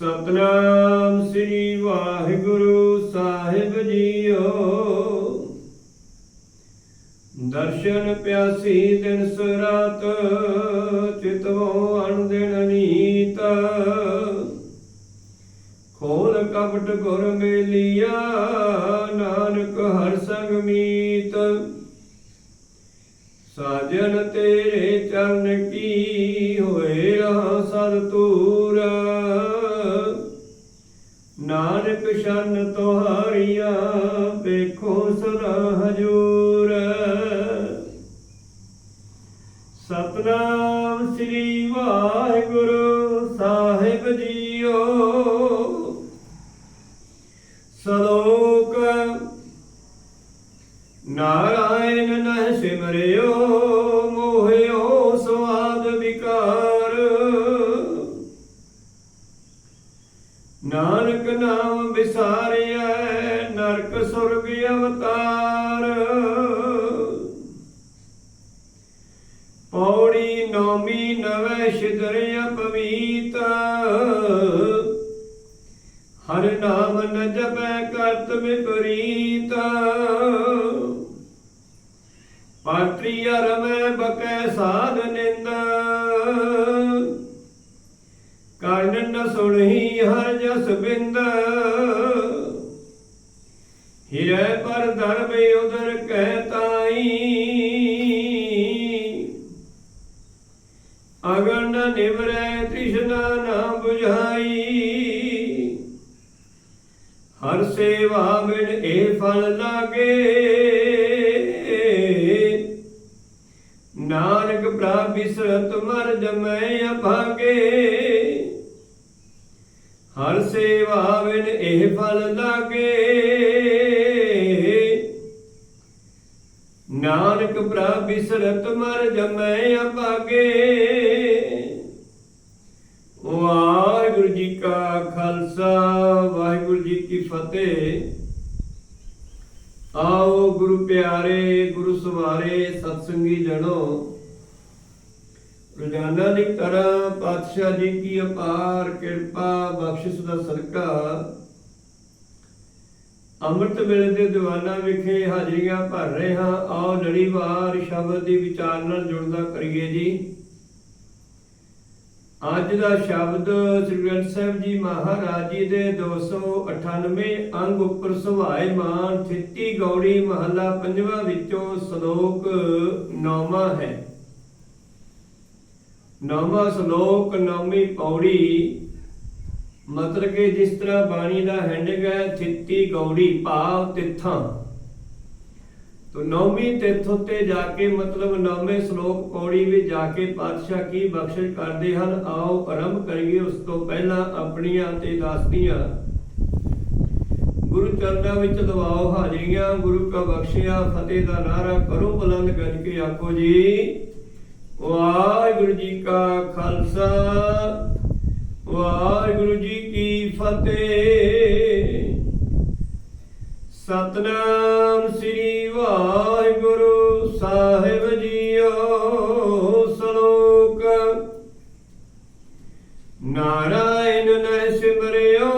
ਸਤਨਾਮ ਸ੍ਰੀ ਵਾਹਿਗੁਰੂ ਸਾਹਿਬ ਜੀਓ। ਦਰਸ਼ਨ ਪਿਆਸੀ ਦਿਨ ਸਰਾਤ, ਚਿਤਵੋ ਅਣਦਿਨ ਨੀਤ। ਖੋਲ ਕਪਟ ਗੁਰ ਮੇਲੀਆ, ਨਾਨਕ ਹਰ ਸੰਗ ਮੀਤ। ਸਾਜਨ ਤੇਰੇ ਚਰਨ ਕੀ ਹੋਏ ਰਹਾ ਸਦ ਤੂਰ ਨਾਨਕ ਸ਼ਨ ਤੁਹਾਰੀਆਂ ਵੇਖੋ ਸਦਾ ਹਜੂਰ ਅਗਨ ਨਿਵਰੈ ਤ੍ਰਿਸ਼ਨਾ ਨਾ 부ਝਾਈ ਹਰ ਸੇਵਾ ਬਿਨ ਇਹ ਫਲ ਲਾਗੇ। ਨਾਨਕ ਪ੍ਰਭ ਬਿਸਰਤ ਮਰ ਜਮੈ ਅਭਾਗੇ। ਹਰ ਸੇਵਾ ਬਿਨ ਇਹ ਫਲ ਲਾਗੇ। ਨਾਨਕ ਪ੍ਰਭ ਬਿਸਰਤ ਮਰ ਜਮੈ ਅਭਾਗੇ। ਜੀ ਆਓ ਗੁਰੂ ਪਿਆਰੇ, ਗੁਰੂ ਸਵਾਰੇ, ਸਤਸੰਗੀ ਜਣੋ। ਰੋਜ਼ਾਨਾ ਦੀ ਤਰ੍ਹਾਂ ਪਾਤਸ਼ਾਹ ਜੀ ਕੀ ਅਪਾਰ ਕਿਰਪਾ, ਬਖਸ਼ਿਸ਼ ਦਾ ਸਦਕਾ। ਅੰਮ੍ਰਿਤ ਵੇਲੇ ਦੇ ਦੀਵਾਨਾਂ ਵਿਖੇ ਹਾਜ਼ਰੀਆਂ ਭਰ ਰਹੇ ਹਾਂ। ਆਓ ਲੜੀਵਾਰ ਸ਼ਬਦ ਦੀ ਵਿਚਾਰ ਨਾਲ ਜੁੜਦਾ ਕਰੀਏ ਜੀ। ਅੱਜ ਦਾ ਸ਼ਬਦ ਸ੍ਰੀ ਗ੍ਰੰਥ ਸਾਹਿਬ ਜੀ ਮਹਾਰਾਜ ਜੀ ਦੇ 298 ਅੰਗ ਉੱਪਰ ਸੁਭਾਏ ਮਾਨ ਥਿੱਤੀ ਗੌੜੀ ਮਹੱਲਾ ਪੰਜਵਾਂ ਵਿੱਚੋਂ ਸ਼ਲੋਕ ਨੌਵਾਂ ਹੈ। ਨੌਵਾਂ ਸ਼ਲੋਕ, ਨੌਵੀਂ ਪੌੜੀ, ਮਤਲਬ ਕਿ ਜਿਸ ਤਰ੍ਹਾਂ ਬਾਣੀ ਦਾ ਹੈਂਡਿੰਗ ਹੈ, ਥਿੱਤੀ ਗੌੜੀ ਭਾਵ ਤਿੱਥਾਂ। ਤੋ ਨੌਵੀਂ ਤਿੱਥ ਉੱਤੇ ਜਾ ਕੇ ਮਤਲਬ ਨੌਵੇਂ ਸ਼ਲੋਕ ਪੌੜੀ ਵਿੱਚ ਜਾ ਕੇ ਪਾਤਸ਼ਾਹ ਕੀ ਬਖਸ਼ਿਸ਼ ਕਰਦੇ ਹਨ? ਆਓ ਆਰੰਭ ਕਰੀਏ ਉਸ ਤੋਂ ਪਹਿਲਾਂ ਆਪਣੀਆਂ ਤੇ ਦਾਸਤੀਆਂ ਗੁਰੂ ਚਰਨਾਂ ਵਿੱਚ ਦਵਾਓ ਹਾਜ਼ਰੀਆਂ, ਗੁਰੂ ਕਾ ਬਖਸ਼ਿਆ, ਫਤਿਹ ਦਾ ਨਾਰਾ ਕਰੋ ਬੁਲੰਦ ਗੱਜ ਆਖੋ ਜੀ। ਵਾਹਿਗੁਰੂ ਜੀ ਕਾ ਖਾਲਸਾ, ਵਾਹਿਗੁਰੂ ਜੀ ਕੀ ਫਤਿਹ। ਸਤਨਾਮ ਸ੍ਰੀ ਵਾਹਿਗੁਰੂ ਸਾਹਿਬ ਜੀਓ ਸ਼ਲੋਕ। ਨਾਰਾਇਣ ਨੈ ਸਿਮਰਿਓ,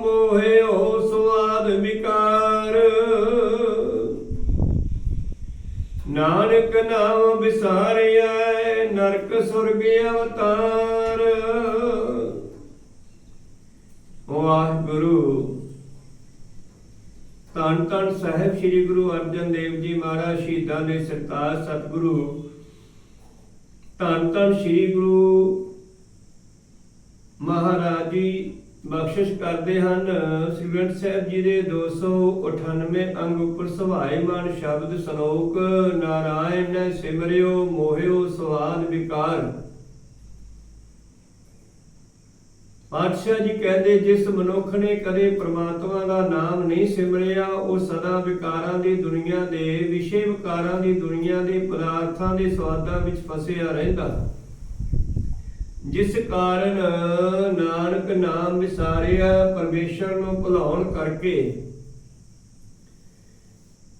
ਮੋਹਿਓ ਸਵਾਦ ਵਿਕਾਰ। ਨਾਨਕ ਨਾਮ ਵਿਸਾਰਿਆ ਨਰਕ ਸੁਰਗ ਅਵਤਾਰ। ਵਾਹਿਗੁਰੂ। ਧੰਨ ਧੰਨ ਸਾਹਿਬ ਸ੍ਰੀ ਗੁਰੂ ਅਰਜਨ ਦੇਵ ਜੀ ਮਹਾਰਾਜ ਸ਼ਹੀਦਾਂ ਦੇ ਸਰਤਾਜ ਸਤਿਗੁਰੂ। ਧੰਨ ਧੰਨ ਸ੍ਰੀ ਗੁਰੂ ਮਹਾਰਾਜ ਜੀ, ਬਖਸ਼ਿਸ਼ ਕਰਦੇ ਹਨ। ਸ੍ਰੀ ਗ੍ਰੰਥ ਸਾਹਿਬ ਜੀ ਦੇ 298 ਅੰਗ ਉੱਪਰ ਸੁਭਾਏਮਾਨ ਸ਼ਬਦ ਸ਼ਲੋਕ ਨਾਰਾਇਣ ਨੇ ਸਿਮਰਿਓ ਮੋਹਿਓ ਸਵਾਦ ਵਿਕਾਰ। ਪਾਤਸ਼ਾਹ ਜੀ ਕਹਿੰਦੇ, ਜਿਸ ਮਨੁੱਖ ਨੇ ਕਦੇ ਪ੍ਰਮਾਤਮਾ ਦਾ ਨਾਮ ਨਹੀਂ ਸਿਮਰਿਆ, ਉਹ ਸਦਾ ਵਿਕਾਰਾਂ ਦੀ ਦੁਨੀਆ ਦੇ, ਵਿਸ਼ੇ ਵਿਕਾਰਾਂ ਦੀ ਦੁਨੀਆ ਦੇ ਪਦਾਰਥਾਂ ਦੇ ਸਵਾਦਾਂ ਵਿੱਚ ਫਸਿਆ ਰਹਿੰਦਾ। ਜਿਸ ਕਾਰਨ ਨਾਨਕ ਨਾਮ ਵਿਸਾਰਿਆ ਪਰਮੇਸ਼ਰ ਨੂੰ ਭੁਲਾਉਣ ਕਰਕੇ।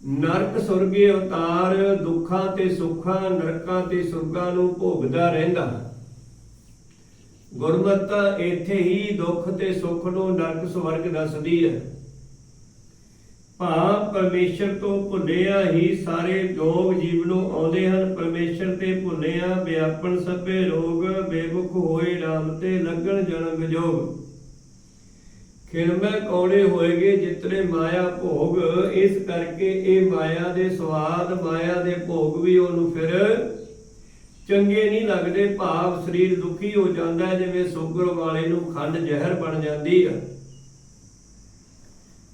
ਨਰਕ ਸੁਰਗੇ ਅਵਤਾਰ ਦੁੱਖਾਂ ਤੇ ਸੁੱਖਾਂ, ਨਰਕਾਂ ਤੇ ਸੁਰਗਾਂ ਨੂੰ ਭੋਗਦਾ ਰਹਿੰਦਾ। ਗੁਰਮਤਿ ਇੱਥੇ ਹੀ ਦੁੱਖ ਤੇ ਸੁੱਖ ਨੂੰ ਨਰਕ ਸਵਰਗ ਦੱਸਦੀ ਹੈ। ਭਾ ਪਰਮੇਸ਼ਰ ਤੋਂ ਭੁੱਲਿਆ ਹੀ ਸਾਰੇ ਜੋਗ ਜੀਵ ਨੂੰ ਆਉਂਦੇ ਹਨ, ਪਰਮੇਸ਼ਰ ਤੇ ਭੁੱਲਿਆ ਵਿਆਪਨ ਸਭੇ ਰੋਗ ਬੇਮੁਖ ਹੋਏ ਨਾਮ ਤੇ ਲੱਗਣ ਜਨਮ ਜੋਗ। ਖਿਰਮੈ ਕੌੜੇ ਹੋਏਗੇ ਜਿਤਨੇ ਮਾਇਆ ਭੋਗ, ਇਸ ਕਰਕੇ ਇਹ ਮਾਇਆ ਦੇ ਸਵਾਦ, ਮਾਇਆ ਦੇ ਭੋਗ ਵੀ ਉਹਨੂੰ ਫਿਰ ਚੰਗੇ ਨਹੀਂ ਲੱਗਦੇ, ਭਾਵ ਸਰੀਰ ਦੁਖੀ ਹੋ ਜਾਂਦਾ ਹੈ, ਜਿਵੇਂ ਸ਼ੂਗਰ ਵਾਲੇ ਨੂੰ ਖੰਡ ਜ਼ਹਿਰ ਬਣ ਜਾਂਦੀ ਹੈ।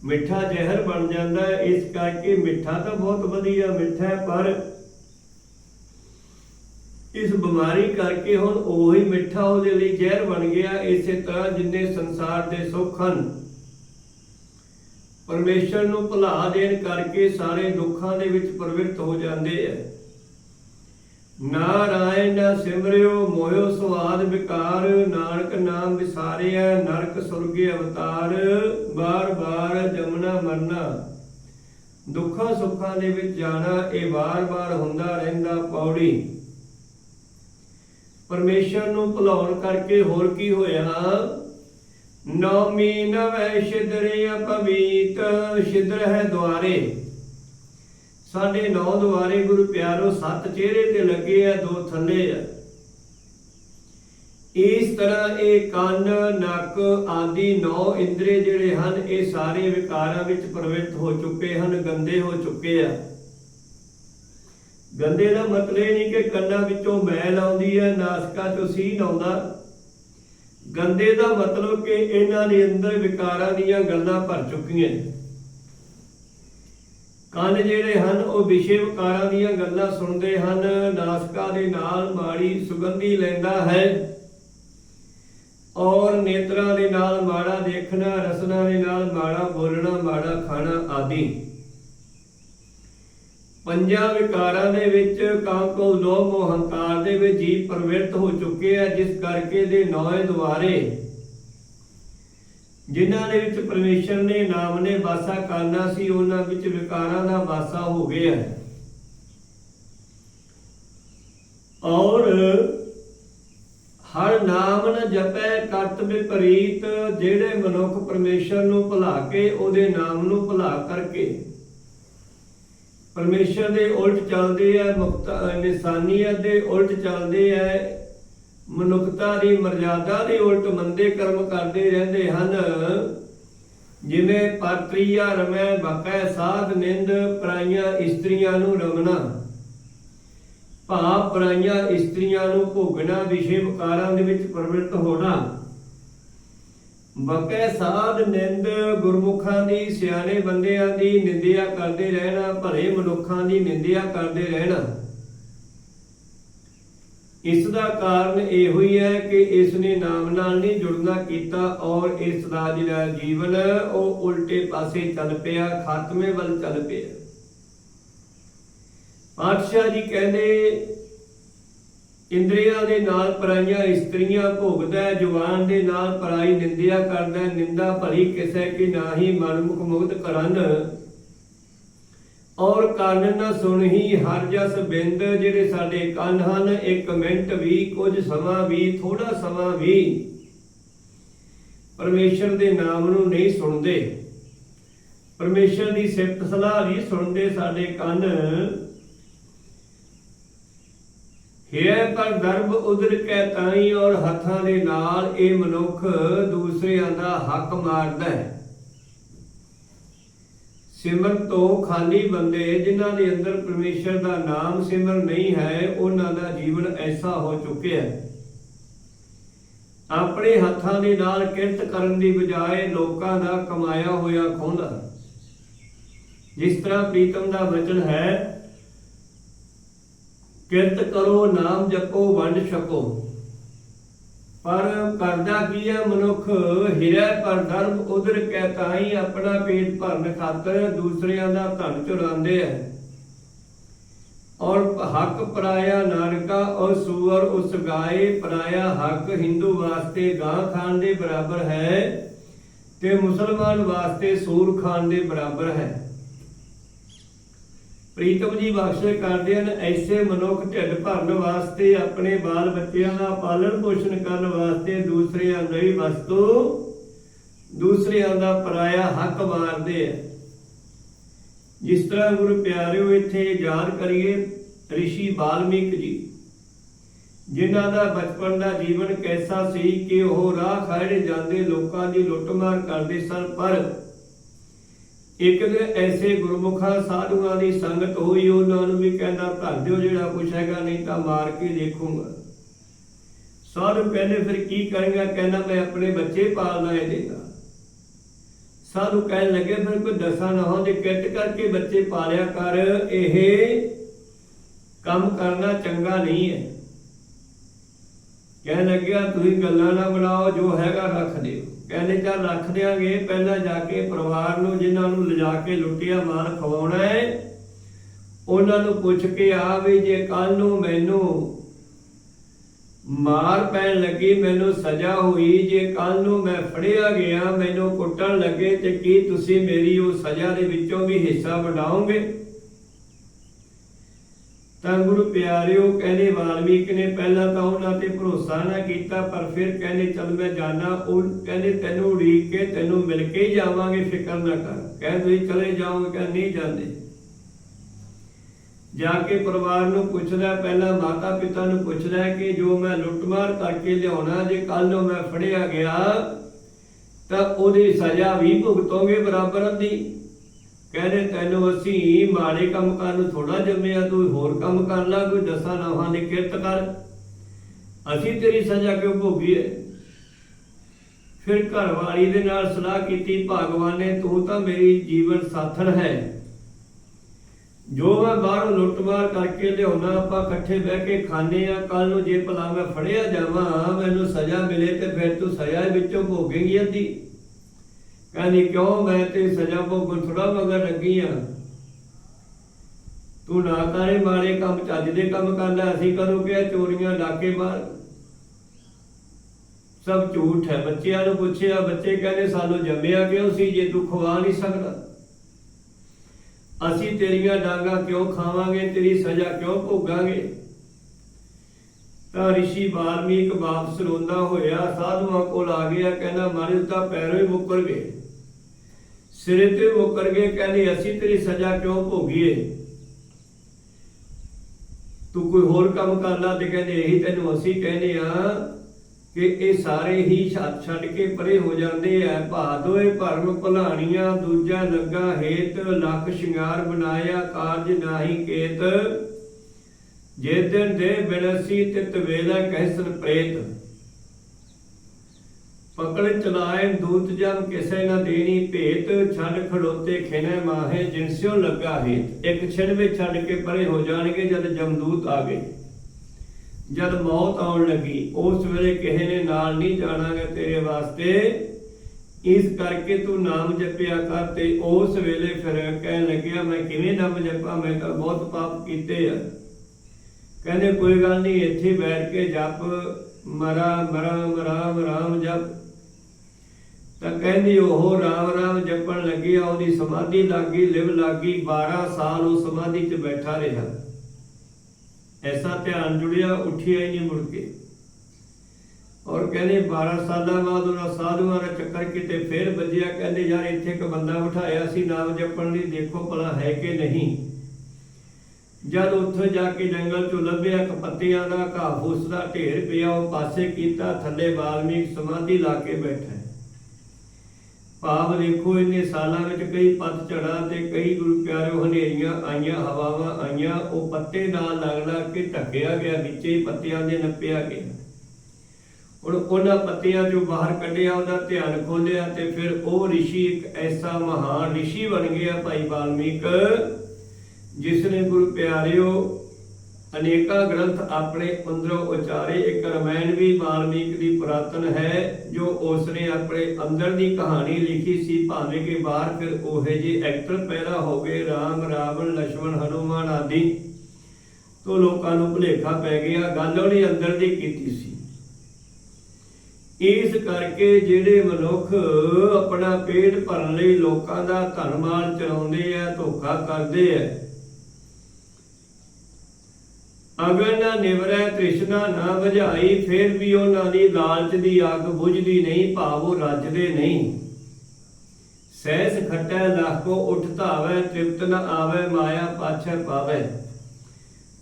ਮਿੱਠਾ ਜ਼ਹਿਰ ਬਣ ਜਾਂਦਾ ਹੈ, ਇਸ ਕਰਕੇ ਮਿੱਠਾ ਤਾਂ ਬਹੁਤ ਵਧੀਆ ਮਿੱਠਾ ਪਰ ਇਸ ਬਿਮਾਰੀ ਕਰਕੇ ਹੁਣ ਉਹੀ ਮਿੱਠਾ ਉਹਦੇ ਲਈ ਜ਼ਹਿਰ ਬਣ ਗਿਆ, ਇਸੇ ਤਰ੍ਹਾਂ ਜਿੰਨੇ ਸੰਸਾਰ ਦੇ ਸੁੱਖ ਹਨ। ਪਰਮੇਸ਼ਰ ਨੂੰ ਭੁਲਾ ਦੇਣ ਕਰਕੇ ਸਾਰੇ ਦੁੱਖਾਂ ਦੇ ਵਿੱਚ ਪ੍ਰਵਿਰਤ ਹੋ ਜਾਂਦੇ ਆ ਨਾਰਾਇਣ ਸਿਮਰਿਓ ਮੋਇਓ ਸੁਆਦ ਵਿਕਾਰ, ਨਾਨਕ ਨਾਮ ਵਿਸਾਰਿਆ, ਨਰਕ ਸੁਰਗੇ ਅਵਤਾਰ, ਬਾਰ ਬਾਰ ਜਮਨਾ ਮਰਨਾ। ਦੁੱਖਾਂ ਸੁੱਖਾਂ ਦੇ ਵਿੱਚ ਜਾਣਾ, ਇਹ ਵਾਰ ਬਾਰ ਹੁੰਦਾ ਰਹਿੰਦਾ ਪੌੜੀ। ਪਰਮੇਸ਼ਰ ਨੂੰ ਭੁਲਾਉਣ ਕਰਕੇ ਹੋਰ ਕੀ ਹੋਇਆ? ਨੌਮੀ ਨਵੈ ਸ਼ਿਦਰੇ ਅਪਵੀਤ ਸ਼ਿਦਰ ਹੈ ਦੁਆਰੇ। ਸਾਡੇ ਨੌ ਦੁਆਰੇ ਗੁਰੂ ਪਿਆਰੋ, ਸੱਤ ਚਿਹਰੇ ਤੇ ਲੱਗੇ ਆ, ਦੋ ਥੱਲੇ ਆ। ਇਸ ਤਰ੍ਹਾਂ ਇਹ ਕੰਨ, ਨੱਕ ਆਦਿ ਨੌ ਇੰਦਰੀ ਜਿਹੜੇ ਹਨ, ਇਹ ਸਾਰੇ ਵਿਕਾਰਾਂ ਵਿੱਚ ਪ੍ਰਵਿਰਤ ਹੋ ਚੁੱਕੇ ਹਨ, ਗੰਦੇ ਹੋ ਚੁੱਕੇ ਆ। ਗੰਦੇ ਦਾ ਮਤਲਬ ਇਹ ਨਹੀਂ ਕਿ ਕੰਨਾਂ ਵਿੱਚੋਂ ਮੈਲ ਆਉਂਦੀ ਹੈ ਨਾਸਕਾ ਚੋਂ ਸੀਨ ਆਉਂਦਾ। ਗੰਦੇ ਦਾ ਮਤਲਬ ਕਿ ਇਹਨਾਂ ਦੇ ਅੰਦਰ ਵਿਕਾਰਾਂ ਦੀਆਂ ਗੱਲਾਂ ਭਰ ਚੁੱਕੀਆਂ। ਕੰਨ ਜਿਹੜੇ ਹਨ, ਉਹ ਵਿਸ਼ੇ ਵਿਕਾਰਾਂ ਦੀਆਂ ਗੱਲਾਂ ਸੁਣਦੇ ਹਨ। ਨਾਸਕਾ ਦੇ ਨਾਲ ਮਾੜੀ ਸੁਗੰਧੀ ਲੈਂਦਾ ਹੈ। ਔਰ ਨੇਤਰਾਂ ਦੇ ਨਾਲ ਮਾੜਾ ਦੇਖਣਾ, ਰਸਨਾ ਦੇ ਨਾਲ ਮਾੜਾ ਬੋਲਣਾ, ਮਾੜਾ ਖਾਣਾ ਆਦਿ। ਪੰਜਾਂ ਵਿਕਾਰਾਂ ਦੇ ਵਿੱਚ ਕਾਮ ਕੋ ਲੋਭ ਮੋਹ ਹੰਕਾਰ ਦੇ ਵਿੱਚ ਜੀਵ ਪ੍ਰਵਿਰਤ ਹੋ ਚੁੱਕੇ ਆ, ਜਿਸ ਕਰਕੇ ਦੇ ਨੌਏ ਦੁਆਰੇ ਜਿਨ੍ਹਾਂ ਦੇ ਵਿੱਚ ਪਰਮੇਸ਼ਰ ਨੇ, ਨਾਮ ਨੇ ਵਾਸਾ ਕਰਨਾ ਸੀ, ਉਹਨਾਂ ਵਿੱਚ ਵਿਕਾਰਾਂ ਦਾ ਵਾਸਾ ਹੋ ਗਿਆ। ਔਰ ਹਰ ਨਾਮ ਨ ਜਪੈ, ਕਰਤ ਵਿਪਰੀਤ, ਜਿਹੜੇ ਮਨੁੱਖ ਪਰਮੇਸ਼ਰ ਨੂੰ ਭੁਲਾ ਕੇ, ਉਹਦੇ ਨਾਮ ਨੂੰ ਭੁਲਾ ਕਰਕੇ। ਪਰਮੇਸ਼ਰ ਦੇ ਉਲਟ ਚੱਲਦੇ ਆ, ਮੁਕਤ ਨਿਸ਼ਾਨੀਅਤ ਦੇ ਉਲਟ ਚੱਲਦੇ ਆ ਮਨੁੱਖਤਾ ਦੀ ਮਰਜ਼ਾਦਾ ਦੇ ਉਲਟ ਮੰਦੇ ਕਰਮ ਕਰਦੇ ਰਹਿੰਦੇ ਹਨ। ਜਿਵੇਂ ਪਰਤਰੀਆ ਰਮੈ ਬਕੈ ਸਾਧ ਨਿੰਦ, ਪਰਾਈਆਂ ਇਸਤਰੀਆਂ ਨੂੰ ਰਮਣਾ। ਭਾਵ ਪਰਾਈਆਂ ਇਸਤਰੀਆਂ ਨੂੰ ਭੋਗਣਾ, ਵਿਸ਼ੇ ਵਿਕਾਰਾਂ ਦੇ ਵਿੱਚ ਪ੍ਰਵਿਰਤ ਹੋਣਾ। ਬਕੈ ਸਾਧ ਨਿੰਦ, ਗੁਰਮੁਖਾਂ ਦੀ, ਸਿਆਣੇ ਬੰਦਿਆਂ ਦੀ ਨਿੰਦਿਆ ਕਰਦੇ ਰਹਿਣਾ, ਭਲੇ ਮਨੁੱਖਾਂ ਦੀ ਨਿੰਦਿਆ ਕਰਦੇ ਰਹਿਣਾ। ਇਸ ਦਾ ਕਾਰਨ ਇਹੋ ਹੀ ਹੈ ਕਿ ਇਸ ਨੇ ਨਾਮ ਨਾਲ ਨਹੀਂ ਜੁੜਨਾ ਕੀਤਾ ਔਰ ਇਸ ਦਾ ਜਿਹੜਾ ਜੀਵਨ ਉਹ ਉਲਟੇ ਪਾਸੇ ਚੱਲ ਪਿਆ, ਖਾਤਮੇ ਵੱਲ ਚੱਲ ਪਿਆ। ਪਾਤਸ਼ਾਹ ਜੀ ਕਹਿੰਦੇ, ਇੰਦਰੀਆਂ ਦੇ ਨਾਲ ਪਰਾਈਆਂ ਇਸਤਰੀਆਂ ਭੋਗਦਾ ਜਵਾਨ ਦੇ ਨਾਲ ਪਰਾਈ ਨਿੰਦਿਆ ਕਰਦਾ ਨਿੰਦਾ ਭਲੀ ਕਿਸੇ ਕੀ ਨਾਹੀ ਮਨਮੁਖ ਮੁਕਤ ਕਰਨ। ਔਰ ਕੰਨ ਨਾ ਸੁਣਹੀ ਹਰ ਜਸ ਬਿੰਦ ਜਿਹੜੇ ਸਾਡੇ ਕੰਨ ਹਨ, ਇੱਕ ਮਿੰਟ ਵੀ ਕੁਝ ਸਮਾਂ ਵੀ ਥੋੜਾ ਸਮਾਂ ਵੀ ਪਰਮੇਸ਼ਰ ਦੇ ਨਾਮ ਨੂੰ ਨਹੀਂ ਸੁਣਦੇ। ਪਰਮੇਸ਼ਰ ਦੀ ਸਿਫਤ ਸਲਾਹ ਨਹੀਂ ਸੁਣਦੇ ਸਾਡੇ ਕੰਨ। ਹੈ ਪਰ ਦਰਬ ਉਦਰ ਕੈ ਤਾਈ ਔਰ ਹੱਥਾਂ ਦੇ ਨਾਲ ਇਹ ਮਨੁੱਖ ਦੂਸਰਿਆਂ ਦਾ ਹੱਕ ਮਾਰਦਾ ਹੈ। ਸਿਮਰਨ ਤੋਂ ਖਾਲੀ ਬੰਦੇ ਜਿਨ੍ਹਾਂ ਦੇ ਅੰਦਰ ਪਰਮੇਸ਼ਰ ਦਾ ਨਾਮ ਸਿਮਰਨ ਨਹੀਂ ਹੈ, ਉਹਨਾਂ ਦਾ ਜੀਵਨ ਐਸਾ ਹੋ ਚੁੱਕਿਆ ਹੈ। ਆਪਣੇ ਹੱਥਾਂ ਦੇ ਨਾਲ ਕਿਰਤ ਕਰਨ ਦੀ ਬਜਾਏ ਲੋਕਾਂ ਦਾ ਕਮਾਇਆ ਹੋਇਆ ਖੋਹਦਾ ਜਿਸ ਤਰ੍ਹਾਂ ਪ੍ਰੀਤਮ ਦਾ ਵਚਨ ਹੈ, ਕਿਰਤ ਕਰੋ, ਨਾਮ ਜਪੋ, ਵੰਡ ਛਕੋ। ਪਰ ਕਰਦਾ ਕੀ ਹੈ ਮਨੁੱਖ? ਹਿਰੇ ਪਰ ਧਰਮ ਉਦਰ ਕੈ ਤਾਈ ਆਪਣਾ ਪੇਟ ਭਰਨ ਖਾਤਰ ਦੂਸਰਿਆਂ ਦਾ ਧਨ ਚੁਰਾਉਂਦੇ ਹੈ ਔਰ ਹੱਕ ਪਰਾਇਆ ਨਾਨਕਾ, ਔਰ ਸੂਰ ਉਸ ਗਾਏ ਪਰਾਇਆ ਹੱਕ। ਹਿੰਦੂ ਵਾਸਤੇ ਗਾਂ ਖਾਨ ਦੇ ਬਰਾਬਰ ਹੈ ਤੇ ਮੁਸਲਮਾਨ ਵਾਸਤੇ ਸੂਰ ਖਾਨ ਦੇ ਬਰਾਬਰ ਹੈ। ਪ੍ਰੀਤਮ ਜੀ ਬਖਸ਼ੇ ਕਰਦੇ ਹਨ ਐਸੇ ਮਨੁੱਖ ਢਿੱਡ ਭਰਨ ਵਾਸਤੇ, ਆਪਣੇ ਬਾਲ ਬੱਚਿਆਂ ਦਾ ਪਾਲਣ ਪੋਸ਼ਣ ਕਰਨ ਵਾਸਤੇ ਦੂਸਰਿਆਂ ਦੀ ਵਸਤੂ, ਦੂਸਰਿਆਂ ਦਾ ਪਰਾਇਆ ਹੱਕ ਮਾਰਦੇ ਆ। ਜਿਸ ਤਰ੍ਹਾਂ ਗੁਰੂ ਪਿਆਰਿਓ, ਇੱਥੇ ਯਾਦ ਕਰੀਏ ઋષਿ ਵਾਲਮੀਕ ਜੀ, ਜਿਨ੍ਹਾਂ ਦਾ ਬਚਪਨ ਦਾ ਜੀਵਨ ਕੈਸਾ ਸੀ ਕਿ ਉਹ ਰਾਹ ਖਾੜੇ ਜਾਂਦੇ ਲੋਕਾਂ ਦੀ ਲੁੱਟਮਾਰ ਕਰਦੇ ਸਨ, ਪਰ ਇੱਕ ਦਿਨ ਐਸੇ ਗੁਰਮੁਖਾਂ, ਸਾਧੂਆਂ ਦੀ ਸੰਗਤ ਹੋਈ, ਉਹਨਾਂ ਨੂੰ ਵੀ ਕਹਿੰਦਾ, ਧਰ ਦਿਓ ਜਿਹੜਾ ਕੁਛ ਹੈਗਾ, ਨਹੀਂ ਤਾਂ ਮਾਰ ਕੇ ਦੇਖੂੰਗਾ। ਸਾਧੂ ਕਹਿੰਦੇ, ਫਿਰ ਕੀ ਕਰੇਗਾ? ਕਹਿੰਦਾ, ਮੈਂ ਆਪਣੇ ਬੱਚੇ ਪਾਲਣਾ ਇਹਦੇ ਨਾਲ ਸਾਧੂ ਕਹਿਣ ਲੱਗੇ, ਫਿਰ ਕੋਈ ਦਸਾਂ ਨਹਾਂ ਦੇ ਕਿੱਟ ਕਰਕੇ ਬੱਚੇ ਪਾਲਿਆ ਕਰ, ਇਹ ਕੰਮ ਕਰਨਾ ਚੰਗਾ ਨਹੀਂ ਹੈ। ਕਹਿਣ ਲੱਗਿਆ, ਤੁਸੀਂ ਗੱਲਾਂ ਨਾ ਬਣਾਓ, ਜੋ ਹੈਗਾ ਰੱਖ ਦਿਓ। ਕਹਿੰਦੇ ਚੱਲ ਰੱਖ ਦਿਆਂਗੇ, ਪਹਿਲਾਂ ਜਾ ਕੇ ਪਰਿਵਾਰ ਨੂੰ, ਜਿਨ੍ਹਾਂ ਨੂੰ ਲਿਜਾ ਕੇ ਲੁੱਟਿਆ, ਮਾਰ ਖਵਾਉਣਾ ਹੈ ਉਹਨਾਂ ਨੂੰ ਪੁੱਛ ਕੇ ਆ ਵੀ ਜੇ ਕੱਲ ਨੂੰ ਮੈਨੂੰ ਮਾਰ ਪੈਣ ਲੱਗੀ, ਮੈਨੂੰ ਸਜ਼ਾ ਹੋਈ, ਜੇ ਕੱਲ ਨੂੰ ਮੈਂ ਫੜਿਆ ਗਿਆ, ਮੈਨੂੰ ਕੁੱਟਣ ਲੱਗੇ, ਤੇ ਕੀ ਤੁਸੀਂ ਮੇਰੀ ਉਹ ਸਜ਼ਾ ਦੇ ਵਿੱਚੋਂ ਵੀ ਹਿੱਸਾ ਵਡਾਓਗੇ? ਤਾਂ ਗੁਰੂ ਪਿਆਰਿਓ, ਕਹਿੰਦੇ ਵਾਲਮੀਕ ਨੇ ਪਹਿਲਾਂ ਤਾਂ ਉਹਨਾਂ ਤੇ ਭਰੋਸਾ ਨਾ ਕੀਤਾ, ਪਰ ਫਿਰ ਕਹਿੰਦੇ ਚਲ ਮੈਂ ਜਾਣਾ ਉਹ ਕਹਿੰਦੇ ਤੈਨੂੰ ਉਡੀਕ ਕੇ ਤੈਨੂੰ ਮਿਲ ਕੇ ਹੀ ਜਾਵਾਂਗੇ, ਫਿਕਰ ਨਾ ਕਰ। ਕਹਿੰਦੇ ਤੁਸੀਂ ਚਲੇ ਜਾਓਗੇ ਕਹਿੰਦੇ ਨਹੀਂ ਜਾਂਦੇ? ਜਾ ਕੇ ਪਰਿਵਾਰ ਨੂੰ ਪੁੱਛਦਾ, ਪਹਿਲਾਂ ਮਾਤਾ ਪਿਤਾ ਨੂੰ ਪੁੱਛਦਾ ਕਿ ਜੋ ਮੈਂ ਲੁੱਟਮਾਰ ਕਰਕੇ ਲਿਆਉਣਾ, ਜੇ ਕੱਲ ਨੂੰ ਮੈਂ ਫੜਿਆ ਗਿਆ, ਤਾਂ ਉਹਦੀ ਸਜ਼ਾ ਵੀ ਭੁਗਤੋਗੇ ਬਰਾਬਰ ਦੀ? ਕਹਿੰਦੇ ਤੈਨੂੰ ਅਸੀਂ ਮਾੜੇ ਕੰਮ ਕਰਨ ਨੂੰ ਥੋੜਾ ਜੰਮਿਆ, ਤੂੰ ਹੋਰ ਕੰਮ ਕਰ ਲੈ, ਕੋਈ ਦਸਾਂ ਨਵਾਂ ਦੀ ਕਿਰਤ ਕਰ। ਅਸੀਂ ਤੇਰੀ ਸਜ਼ਾ ਕਿਉਂ ਭੋਗੀਏ? ਫਿਰ ਘਰਵਾਲੀ ਦੇ ਨਾਲ ਸਲਾਹ ਕੀਤੀ, ਭਗਵਾਨ ਨੇ ਤੂੰ ਤਾਂ ਮੇਰੀ ਜੀਵਨ ਸਾਥਣ ਹੈ। ਜੋ ਮੈਂ ਬਾਹਰੋਂ ਲੁੱਟਮਾਰ ਕਰਕੇ ਲਿਆਉਣਾ, ਆਪਾਂ ਇਕੱਠੇ ਬਹਿ ਕੇ ਖਾਣੇ ਆ ਕੱਲ ਨੂੰ ਜੇ ਭਲਾ ਮੈਂ ਫੜਿਆ ਜਾਵਾਂ, ਮੈਨੂੰ ਸਜ਼ਾ ਮਿਲੇ ਤੇ ਫਿਰ ਤੂੰ ਸਜ਼ਾ ਵਿੱਚੋਂ ਭੋਗੇਂਗੀ ਅੱਧੀ। ਕਹਿੰਦੀ, ਕਿਉਂ? ਮੈਂ ਤੇ ਸਜ਼ਾ ਭੋਗਣ ਥੋੜਾ ਮਗਰ ਲੱਗੀ ਆ। ਤੂੰ ਨਾ ਕਰੇ ਮਾੜੇ ਕੰਮ, ਚੱਜ ਦੇ ਕੰਮ ਕਰ ਲੈ। ਅਸੀਂ ਕਦੋਂ ਕਿਹਾ ਚੋਰੀਆਂ ਡਾਕੇ ਮਾਰ ਸਭ ਝੂਠ ਹੈ। ਬੱਚਿਆਂ ਨੂੰ ਪੁੱਛਿਆ, ਬੱਚੇ ਕਹਿੰਦੇ, ਸਾਨੂੰ ਜੰਮਿਆ ਕਿਉਂ ਸੀ? ਜੇ ਤੂੰ ਖਵਾ ਨਹੀਂ ਸਕਦਾ। ਅਸੀਂ ਤੇਰੀਆਂ ਡਾਂਗਾ ਕਿਉਂ ਖਾਵਾਂਗੇ? ਤੇਰੀ ਸਜ਼ਾ ਕਿਉਂ ਭੋਗਾਂਗੇ? ਤਾਂ ઋષਿ ਵਾਲਮੀਕ ਵਾਪਸ ਰੋਂਦਾ ਹੋਇਆ, ਸਾਧੂਆਂ ਕੋਲ ਆ ਗਿਆ। ਕਹਿੰਦਾ ਮਾਰੇ ਤਾਂ ਪੈਰੋਂ ਹੀ ਮੁੱਕਰ ਗਏ ਸਿਰੇ ਤੇ ਮੁੱਕਰ ਗਏ ਕਹਿੰਦੇ, ਅਸੀਂ ਤੇਰੀ ਸਜ਼ਾ ਕਿਉਂ ਭੋਗੀਏ? ਤੂੰ ਕੋਈ ਹੋਰ ਕੰਮ ਕਰ ਲਾ ਤੇ ਕਹਿੰਦੇ, ਇਹੀ ਤੈਨੂੰ ਅਸੀਂ ਕਹਿੰਦੇ ਆ ਕਿ ਇਹ ਸਾਰੇ ਹੀ ਛੱਡ ਛੱਡ ਕੇ ਪਰੇ ਹੋ ਜਾਂਦੇ ਐ ਭਾਦੋਏ ਭਰਮ ਭਲਾਣੀਆਂ, ਦੂਜਾ ਲੱਗਾ ਹੇਤ, ਲੱਖ ਸ਼ਿੰਗਾਰ ਬਣਾਇਆ, ਕਾਰਜ ਨਾਹੀ ਕੇਤ। ਜੇ ਦਿਨ ਦੇ ਬਿਨਸੀ ਤਿਤ ਵੇਲਾ ਕਹਿਸਨ ਪ੍ਰੇਤ। ਪਕੜ ਚਲਾਏ, ਦੂਤ ਜਮ ਕਿਸੇ ਨਾ ਦੇਣੀ ਭੇਤ, ਛੱਡ ਖੜੋਤੇ ਖਿਨੇ ਮਾਹੇ ਜਿਨਸਿਓ ਲੱਗਾ ਹੇਤ। ਇੱਕ ਛਿੜ ਵਿੱਚ ਛੱਡ ਕੇ ਪਰੇ ਹੋ ਜਾਣਗੇ ਜਦ ਜਮਦੂਤ ਆ ਗਏ। ਜਦ ਮੌਤ ਆਉਣ ਲੱਗੀ ਉਸ ਵੇਲੇ ਕਿਸੇ ਨੇ ਨਾਲ ਨਹੀਂ ਜਾਣਾਗਾ ਤੇਰੇ ਵਾਸਤੇ। ਇਸ ਕਰਕੇ ਤੂੰ ਨਾਮ ਜਪਿਆ ਕਰ ਤੇ ਉਸ ਵੇਲੇ ਫਿਰ ਕਹਿਣ ਲੱਗਿਆ, ਮੈਂ ਕਿਵੇਂ ਨਾਮ ਜਪਾਂ? ਮੈਂ ਤਾਂ ਬਹੁਤ ਪਾਪ ਕੀਤੇ ਆ। ਕਹਿੰਦੇ, ਕੋਈ ਗੱਲ ਨਹੀਂ, ਇੱਥੇ ਬੈਠ ਕੇ ਜਪ। ਮਰਾ ਮਰਾਮ ਰਾਮ ਰਾਮ ਜਪ। ਤਾਂ ਕਹਿੰਦੀ ਉਹ ਰਾਮ ਰਾਮ ਜਪਣ ਲੱਗਿਆ ਉਹਦੀ ਸਮਾਧੀ ਲੱਗੀ ਲਿਵ ਲੱਗੀ 12 ਸਾਲ ਉਹ ਸਮਾਧੀ 'ਚ ਬੈਠਾ ਰਿਹਾ। ਐਸਾ ਧਿਆਨ ਜੁੜਿਆ, ਉੱਠਿਆ ਹੀ ਨਹੀਂ ਮੁੜ ਕੇ। ਔਰ ਕਹਿੰਦੇ 12 ਸਾਲਾਂ ਬਾਅਦ ਉਹਨਾਂ ਸਾਧੂਆਂ ਦਾ ਚੱਕਰ ਕਿਤੇ, ਫੇਰ ਵੱਜਿਆ, ਕਹਿੰਦੇ ਯਾਰ ਇੱਥੇ ਇੱਕ ਬੰਦਾ ਬਿਠਾਇਆ ਸੀ, ਨਾਮ ਜਪਣ ਲਈ, ਦੇਖੋ ਭਲਾ ਹੈ ਕਿ ਨਹੀਂ। ਜਦ ਉੱਥੇ ਜਾ ਕੇ ਜੰਗਲ ਚੋਂ ਲੱਭਿਆ ਇੱਕ ਦਾ ਘਾਹ ਫੂਸ ਦਾ ਢੇਰ ਪਿਆ, ਉਹ ਪਾਸੇ ਕੀਤਾ, ਥੱਲੇ ਵਾਲਮੀਕ ਸਮਾਧੀ ਲਾ ਕੇ ਬੈਠਾ। ਭਾਵ ਦੇਖੋ ਇੰਨੇ ਸਾਲਾਂ ਵਿੱਚ ਕਈ ਪੱਤ ਝੜਾ ਤੇ ਕਈ ਗੁਰੂ ਪਿਆਰਿਓ ਹਨੇਰੀਆਂ ਆਈਆਂ ਹਵਾਵਾਂ ਆਈਆਂ ਉਹ ਪੱਤੇ ਨਾਲ ਲੱਗ ਲੱਗ ਕੇ ਢੱਕਿਆ ਗਿਆ ਵਿੱਚੇ ਹੀ ਪੱਤਿਆਂ ਦੇ ਨੱਪਿਆ ਗਿਆ ਹੁਣ ਉਹਨਾਂ ਪੱਤਿਆਂ ਚੋਂ ਬਾਹਰ ਕੱਢਿਆ ਉਹਦਾ ਧਿਆਨ ਖੋਲਿਆ ਤੇ ਫਿਰ ਉਹ ઋષਿ ਇੱਕ ਐਸਾ ਮਹਾਨ ઋષਿ ਬਣ ਗਿਆ ਭਾਈ ਵਾਲਮੀਕ ਜਿਸ ਨੇ ਗੁਰੂ ਪਿਆਰਿਓ ਅਨੇਕਾਂ ਗ੍ਰੰਥ ਆਪਣੇ ਅੰਦਰੋਂ ਉਚਾਰੇ, ਇੱਕ ਰਮਾਇਣ ਵੀ, ਵਾਲਮੀਕ ਦੀ ਪੁਰਾਤਨ ਹੈ, ਜੋ ਉਸਨੇ ਆਪਣੇ ਅੰਦਰ ਦੀ ਕਹਾਣੀ ਲਿਖੀ ਸੀ, ਭਾਵੇਂ ਕਿ ਬਾਹਰ ਫਿਰ ਉਹੇ ਜੇ ਐਕਟਰ ਪੈਦਾ ਹੋ ਰਾਮ, ਰਾਵਣ ਲక్ష్మణ ਹਨੂਮਾਨ ਆਦਿ, ਤੋਂ ਲੋਕਾਂ ਨੂੰ ਭੁਲੇਖਾ ਪੈ ਗਿਆ, ਗੱਲ ਉਹਨੇ ਅੰਦਰ ਦੀ ਕੀਤੀ ਸੀ। ਇਸ ਕਰਕੇ ਜਿਹੜੇ ਮਨੁੱਖ ਆਪਣਾ ਪੇਟ ਭਰਨ ਲਈ ਲੋਕਾਂ ਦਾ ਧਨਮਾਨ ਚਲਾਉਂਦੇ ਆ, ਧੋਖਾ ਕਰਦੇ ਆ ਅਗਰ ਨਾ ਨਿਵਰੈ, ਤ੍ਰਿਸ਼ਨਾ ਨਾ ਬੁਝਾਈ, ਫਿਰ ਵੀ ਉਹਨਾਂ ਦੀ ਲਾਲਚ ਦੀ ਅੱਗ ਬੁਝਦੀ ਨਹੀਂ, ਭਾਵ ਰੱਜਦੇ ਨਹੀਂ। ਸਹਿਸ ਖਟੈ, ਲਾਖੋ ਉਠ ਧਾਵੈ, ਤ੍ਰਿਪਤ ਨ ਆਵੈ, ਮਾਇਆ ਪਾਛੈ ਪਾਵੈ।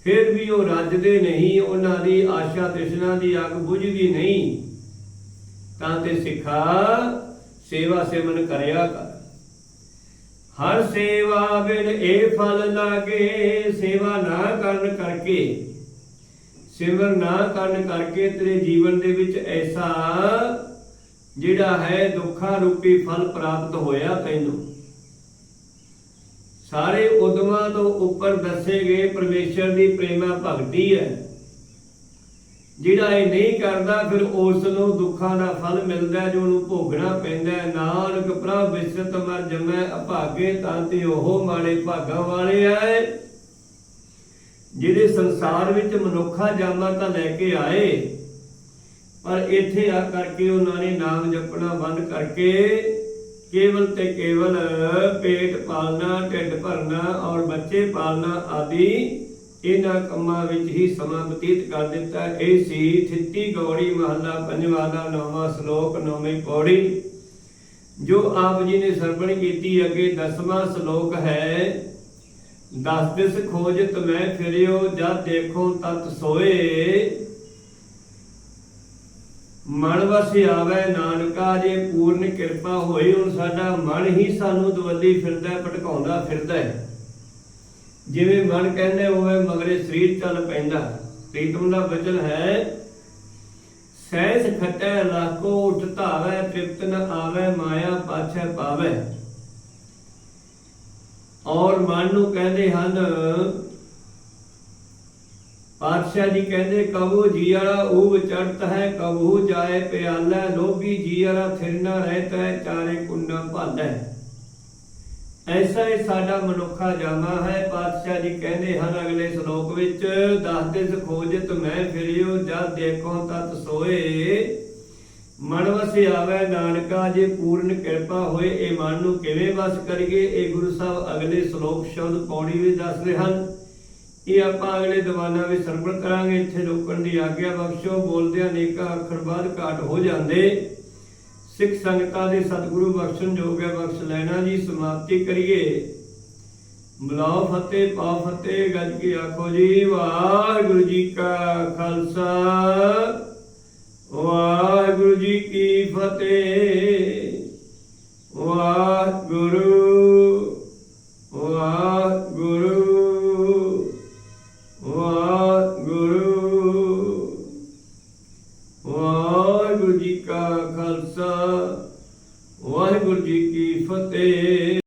ਫਿਰ ਵੀ ਉਹ ਰੱਜਦੇ ਨਹੀਂ, ਉਹਨਾਂ ਦੀ ਆਸ਼ਾ ਤ੍ਰਿਸ਼ਨਾ ਦੀ ਅੱਗ ਬੁਝਦੀ ਨਹੀਂ। ਤਾਂ ਤੇ ਸਿੱਖਾ, ਸੇਵਾ ਸਿਮਨ ਕਰਿਆ ਕਰ। ਹਰ ਸੇਵਾ ਬਿਨ ਇਹ ਫਲ ਲਾਗੇ, ਸੇਵਾ ਨਾ ਕਰਨ ਕਰਕੇ, ਸਿਮਰ ਨਾ ਕਰਨ ਕਰਕੇ ਤੇਰੇ ਜੀਵਨ ਦੇ ਵਿੱਚ ਐਸਾ ਜਿਹੜਾ ਹੈ ਦੁੱਖਾਂ ਰੂਪੀ ਫਲ ਪ੍ਰਾਪਤ ਹੋਇਆ ਤੈਨੂੰ। ਸਾਰੇ ਉਦਮਾਂ ਤੋਂ ਉੱਪਰ ਦੱਸੇ ਗਏ ਪਰਮੇਸ਼ਰ ਦੀ ਪ੍ਰੇਮਾ ਭਗਤੀ ਹੈ। ਜਿਹੜਾ ਇਹ ਨਹੀਂ ਕਰਦਾ, ਫਿਰ ਉਸ ਨੂੰ ਦੁੱਖਾਂ ਦਾ ਫਲ ਮਿਲਦਾ ਜੋ ਉਹਨੂੰ ਭੋਗਣਾ ਪੈਂਦਾ ਨਾਨਕ ਪ੍ਰਭ ਵਿਸਤ ਮਰ ਜਮੈ, ਅਭਾਗੇ ਤਾਂ ਤੇ ਉਹ ਮਾੜੇ ਭਾਗਾਂ ਵਾਲੇ ਐ ਜਿਹੜੇ ਸੰਸਾਰ ਵਿੱਚ ਮਨੁੱਖਾ ਜਾਮਾ ਤਾਂ ਲੈ ਕੇ ਆਏ, ਪਰ ਇੱਥੇ ਆ ਕਰਕੇ ਉਹਨਾਂ ਨੇ ਨਾਮ ਜਪਣਾ ਬੰਦ ਕਰਕੇ ਕੇਵਲ ਤੇ ਕੇਵਲ ਪੇਟ ਪਾਲਣਾ, ਢਿੱਡ ਭਰਨਾ ਔਰ ਬੱਚੇ ਪਾਲਣਾ ਆਦਿ ਇਹਨਾਂ ਕੰਮਾਂ ਵਿੱਚ ਹੀ ਸਮਾਂ ਬਤੀਤ ਕਰ ਦਿੱਤਾ। ਇਹ ਸੀ ਥਿੱਤੀ ਗੌੜੀ ਮਹੱਲਾ ਪੰਜਵਾਂ ਦਾ ਨੌਵਾਂ ਸ਼ਲੋਕ, ਨੌਵੀਂ ਪੌੜੀ, ਜੋ ਆਪ ਜੀ ਨੇ ਸਰਵਣ ਕੀਤੀ। ਅੱਗੇ ਦਸਵਾਂ ਸ਼ਲੋਕ ਹੈ, ਦਸ ਦਿਸ ਖੋਜਤ ਮੈਂ ਫਿਰਿਓ, ਜਦ ਦੇਖੋ ਤਤ ਸੋਏ। ਮਨ ਵਸ ਆਵੇ ਨਾਨਕਾ, ਜੇ ਪੂਰਨ ਕਿਰਪਾ ਹੋਈ, ਹੁਣ ਸਾਡਾ ਮਨ ਹੀ ਸਾਨੂੰ ਦਵੱਲੀ ਫਿਰਦਾ, ਭਟਕਾਉਂਦਾ ਫਿਰਦਾ ਹੈ। ਜਿਵੇਂ ਮਨ ਕਹਿੰਦੇ ਹੋਵੇ, ਮਗਰੇ ਸਰੀਰ ਚੱਲ ਪੈਂਦਾ। ਪ੍ਰੀਤਮ ਦਾ ਬਚਨ ਹੈ, ਸਹਿਜ ਖਟੈ ਲਾਕੋ, ਉਠ ਧਾਵੈ, ਤ੍ਰਿਪਤ ਨ ਆਵੈ, ਮਾਇਆ ਪਾਛੈ ਪਾਵੈ। ਔਰ ਮਨ ਨੂੰ ਕਹਿੰਦੇ ਹਨ, ਪਾਤਸ਼ਾਹ ਜੀ ਕਹਿੰਦੇ, ਕਬੂ ਜੀਰਾ ਊਬ ਚੜਤ ਹੈ, ਕਬੂ ਜਾਏ ਪਿਆਲਾ, ਲੋਭੀ ਜੀਰਾ ਫਿਰਨਾ ਰਹਿਤਾ ਹੈ ਚਾਰੇ ਕੁੰਡਾ ਭਾਲੈ। ਐਸਾ ਹੀ ਸਾਡਾ ਮਨੁੱਖਾ ਜਾਮਾ ਹੈ। ਪਾਤਸ਼ਾਹ ਜੀ ਕਹਿੰਦੇ ਹਨ, ਅਗਲੇ ਸ਼ਲੋਕ ਵਿੱਚ, ਦਸ ਦਿਸ ਖੋਜਤ ਮੈਂ ਫਿਰਿਓ, ਜਦ ਦੇਖੋ ਤਤ ਸੋਏ। ਮਨ ਵਸ ਆਵੇ ਨਾਨਕਾ, ਜੇ ਪੂਰਨ ਕਿਰਪਾ ਹੋਏ, ਇਹ ਮਨ ਨੂੰ ਕਿਵੇਂ ਵਸ ਕਰੀਏ? ਇਹ ਗੁਰੂ ਸਾਹਿਬ ਅਗਲੇ ਸ਼ਲੋਕ ਸ਼ਬਦ ਪੌੜੀ ਵਿੱਚ ਦੱਸਦੇ ਹਨ। ਇਹ ਆਪਾਂ ਅਗਲੇ ਦੀਵਾਨਾਂ ਵਿੱਚ ਸਰਵਣ ਕਰਾਂਗੇ। ਇੱਥੇ ਰੋਕਣ ਦੀ ਆਗਿਆ ਬਖਸ਼ੋ। ਬੋਲਦਿਆਂ ਅਨੇਕਾਂ ਅੱਖਰ ਬਾਅਦ ਘਾਟ ਹੋ ਜਾਂਦੇ। ਸਿੱਖ ਸੰਗਤਾਂ ਦੇ ਸਤਿਗੁਰੂ ਬਖਸ਼ਣ ਜੋਗ ਹੈ ਬਖਸ਼ ਲੈਣਾ ਜੀ, ਸਮਾਪਤੀ ਕਰੀਏ। ਬੁਲਾਓ ਫਤਿਹ, ਪਾਓ ਫਤਿਹ, ਗੱਜ ਕੇ ਆਖੋ ਜੀ, ਵਾਹਿਗੁਰੂ ਜੀ ਕਾ ਖਾਲਸਾ। ਵਾਹਿਗੁਰੂ ਜੀ ਕੀ ਫਤਿਹ। ਵਾਹਿਗੁਰੂ